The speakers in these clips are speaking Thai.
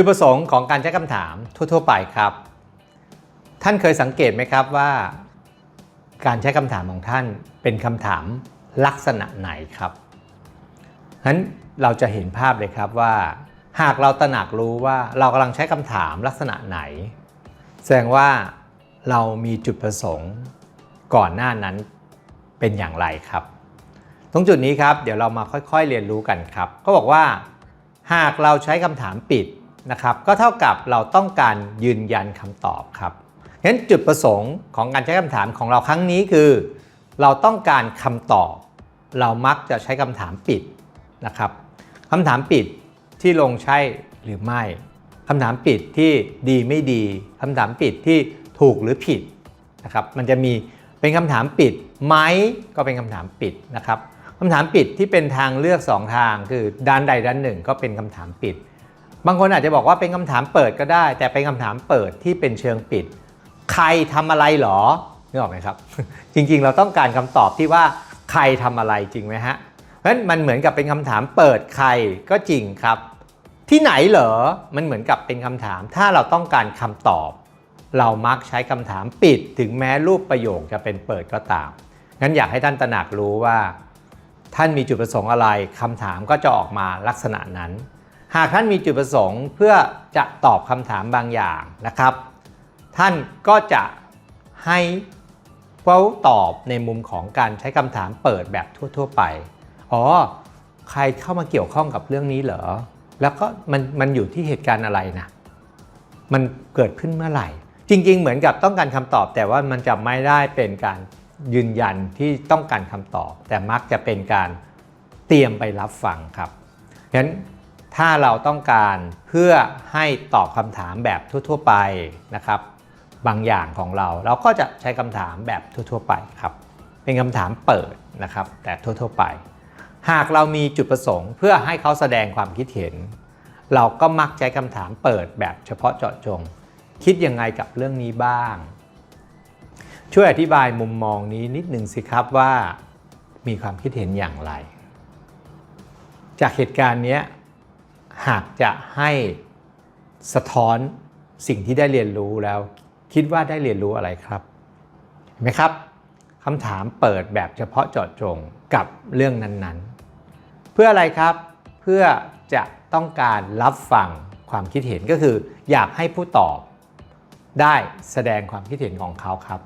จุดประสงค์ของการใช้คำถามทั่ว ๆ ไปครับ ท่านเคยสังเกตไหมครับว่า การใช้คำถามของท่านเป็นคำถามลักษณะไหนครับนั้นเราจะเห็นภาพเลยครับว่า หากเราตระหนักรู้ว่าเรากำลังใช้คำถามลักษณะไหน แสดงว่าเรามีจุดประสงค์ก่อนหน้านั้นเป็นอย่างไรครับ ตรงจุดนี้ครับ เดี๋ยวเรามาค่อยๆเรียนรู้กันครับ ก็บอกว่า หากเราใช้คำถามปิด นะครับก็เท่ากับเราต้องการยืนยันคำตอบครับฉะนั้นจุดประสงค์ของการใช้คำถามของเราครั้งนี้คือ เราต้องการคำตอบ เรามักจะใช้คำถามปิดนะครับคำถามปิดที่ลงใช่หรือไม่คำถามปิดที่ดีไม่ดีคำถามปิดที่ถูกหรือผิดนะครับมันจะมีเป็นคำถามปิดไหมก็เป็นคำถามปิดนะครับคำถามปิดที่เป็นทางเลือก 2 ทางคือด้านใดด้านหนึ่งก็เป็นคำถามปิด บางคนอาจจะบอกว่าเป็นคำถามเปิดก็ได้ แต่เป็นคำถามเปิดที่เป็นเชิงปิด ใครทำอะไรหรอนึกออกไหมครับ จริงๆ เราต้องการคำตอบที่ว่าใครทำอะไรจริงไหมฮะเพราะฉะนั้นมันเหมือนกับเป็นคำถามเปิดใครก็จริงครับ ที่ไหนเหรอมันเหมือนกับเป็นคำถาม ถ้าเราต้องการคำตอบ เรามักใช้คำถามปิด ถึงแม้รูปประโยคจะเป็นเปิดก็ตามงั้นอยากให้ท่านตระหนักรู้ว่า ท่านมีจุดประสงค์อะไรคำถามก็จะออกมาลักษณะนั้น หากท่านมีจุดประสงค์เพื่อจะตอบคำถามบางอย่างนะครับ ท่านก็จะให้เฝ้าตอบในมุมของการใช้คำถามเปิดแบบทั่ว ๆ ไป อ๋อ ใครเข้ามาเกี่ยวข้องกับเรื่องนี้เหรอ แล้วก็มันมันอยู่ที่เหตุการณ์อะไรนะ มันเกิดขึ้นเมื่อไหร่ จริง ๆ เหมือนกับต้องการคำตอบ แต่ว่ามันจะไม่ได้เป็นการยืนยันที่ต้องการคำตอบ แต่มักจะเป็นการเตรียมไปรับฟังครับฉะนั้น ถ้าเราต้องการเพื่อให้ตอบคำถามแบบทั่ว ๆ ไปนะครับ บางอย่างของเราเราก็จะใช้คำถามแบบทั่ว ๆ ไปครับ เป็นคำถามเปิดนะครับ แต่ทั่ว ๆ ไป หากเรามีจุดประสงค์ เพื่อให้เขาแสดงความคิดเห็น เราก็มักใช้คำถามเปิดแบบเฉพาะเจาะจง คิดยังไงกับเรื่องนี้บ้าง ช่วยอธิบายมุมมองนี้นิดหนึ่งสิครับว่ามีความคิดเห็นอย่างไร จากเหตุการณ์นี้ หากจะให้สะท้อนสิ่งที่ได้เรียนรู้แล้ว คิดว่าได้เรียนรู้อะไรครับเห็นไหมครับคำถามเปิดแบบเฉพาะเจาะจงกับเรื่องนั้นๆ เพื่ออะไรครับเพื่อจะต้องการรับฟังความคิดเห็นก็คือ อยากให้ผู้ตอบได้แสดงความคิดเห็นของเขาครับ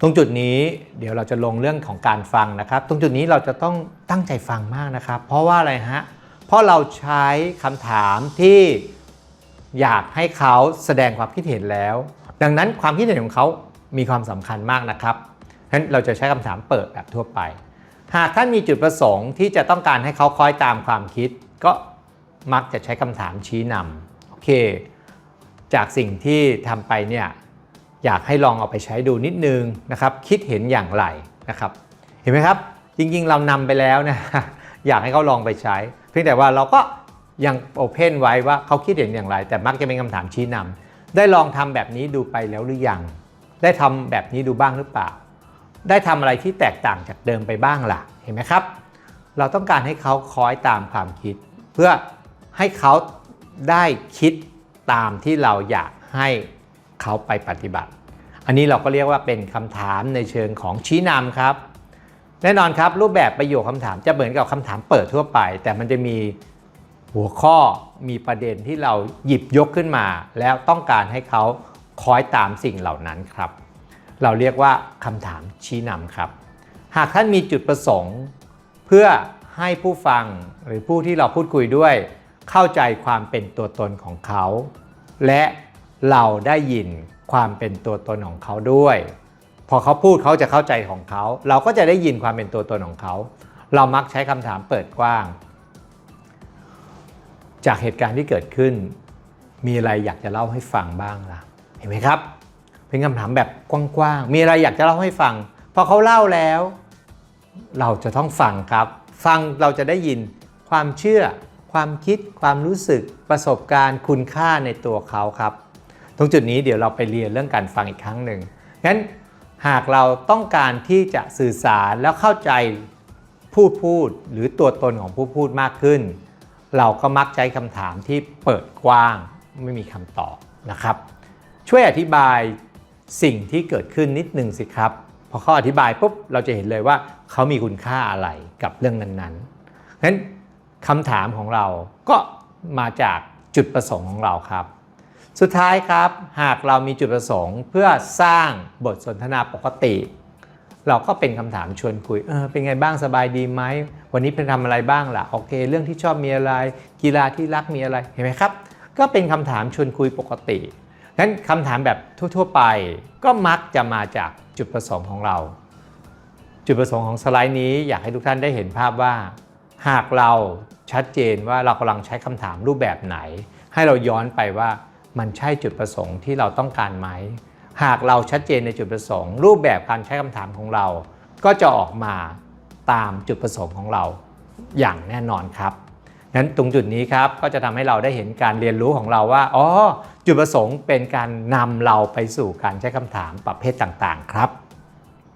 ตรงจุดนี้เดี๋ยวเราจะลงเรื่องของการฟังนะครับ ตรงจุดนี้เราจะต้องตั้งใจฟังมากนะครับ เพราะว่าอะไรฮะ ราะเราใช้คำถามที่อยากให้เขาแสดงความคิดเห็นแล้ว ดังนั้นความคิดเห็นของเขามีความสำคัญมากนะครับฉะนั้นเราจะใช้คำถามเปิดแบบทั่วไป หากท่านมีจุดประสงค์ที่จะต้องการให้เขาคอยตามความคิด ก็มักจะใช้คำถามชี้นำโอเค จากสิ่งที่ทำไปเนี่ยอยากให้ลองเอาไปใช้ดูนิดนึงนะครับ คิดเห็นอย่างไรนะครับ เห็นไหมครับ จริงๆเรานำไปแล้วนะ อยากให้เขาลองไปใช้ เพียงแต่ว่าเราก็ยังโอเพนไว้ว่าเขาคิดเห็นอย่างไร แต่มักจะเป็นคำถามชี้นำได้ลองทำแบบนี้ดูไปแล้วหรือยัง ได้ทำแบบนี้ดูบ้างหรือเปล่า ได้ทำอะไรที่แตกต่างจากเดิมไปบ้างล่ะ เห็นไหมครับ เราต้องการให้เขาคอยตามความคิด เพื่อให้เขาได้คิดตามที่เราอยากให้เขาไปปฏิบัติ อันนี้เราก็เรียกว่าเป็นคำถามในเชิงของชี้นำครับ แน่นอนครับรูปแบบประโยคคำถามจะเหมือนกับคำถามเปิดทั่วไป แต่มันจะมีหัวข้อมีประเด็นที่เราหยิบยกขึ้นมา แล้วต้องการให้เขาคอยตามสิ่งเหล่านั้นครับ เราเรียกว่าคำถามชี้นำครับ หากท่านมีจุดประสงค์ เพื่อให้ผู้ฟังหรือผู้ที่เราพูดคุยด้วย เข้าใจความเป็นตัวตนของเขา และเราได้ยินความเป็นตัวตนของเขาด้วย พอเขาพูดเขาจะเข้าใจของเขา เราก็จะได้ยินความเป็นตัวตนของเขา เรามักใช้คำถามเปิดกว้าง จากเหตุการณ์ที่เกิดขึ้น มีอะไรอยากจะเล่าให้ฟังบ้างล่ะ เห็นไหมครับ เป็นคำถามแบบกว้างๆ มีอะไรอยากจะเล่าให้ฟัง พอเขาเล่าแล้ว เราจะต้องฟังครับ ฟังเราจะได้ยินความเชื่อ ความคิด ความรู้สึก ประสบการณ์คุณค่าในตัวเขาครับ ตรงจุดนี้เดี๋ยวเราไปเรียนเรื่องการฟังอีกครั้งหนึ่งงั้น หากเราต้องการที่จะสื่อสารแล้วเข้าใจผู้พูดหรือตัวตนของผู้พูดมากขึ้น เราก็มักใช้คำถามที่เปิดกว้างไม่มีคำตอบนะครับ ช่วยอธิบายสิ่งที่เกิดขึ้นนิดนึงสิครับ พอเขาอธิบายปุ๊บเราจะเห็นเลยว่าเขามีคุณค่าอะไรกับเรื่องนั้นๆงั้นคำถามของเราก็มาจากจุดประสงค์ของเราครับ สุดท้ายครับ หากเรามีจุดประสงค์ เพื่อสร้างบทสนทนาปกติ เราก็เป็นคำถามชวนคุยเออเป็นไงบ้างสบายดีไหม วันนี้เป็นทำอะไรบ้างล่ะ โอเค เรื่องที่ชอบมีอะไร กีฬาที่รักมีอะไร เห็นไหมครับ ก็เป็นคำถามชวนคุยปกติงั้นคำถามแบบทั่ว ๆ ไป ก็มักจะมาจากจุดประสงค์ของเรา จุดประสงค์ของสไลด์นี้อยากให้ทุกท่านได้เห็นภาพว่า หากเราชัดเจนว่าเรากำลังใช้คำถามรูปแบบไหน ให้เราย้อนไปว่า มันใช่จุดประสงค์ที่เราต้องการไหม หากเราชัดเจนในจุดประสงค์ รูปแบบการใช้คำถามของเรา ก็จะออกมาตามจุดประสงค์ของเราอย่างแน่นอนครับนั้นตรงจุดนี้ครับก็จะทำให้เราได้เห็นการเรียนรู้ของเราว่าอ๋อจุดประสงค์เป็นการนำเราไปสู่การใช้คำถามประเภทต่างๆ ครับ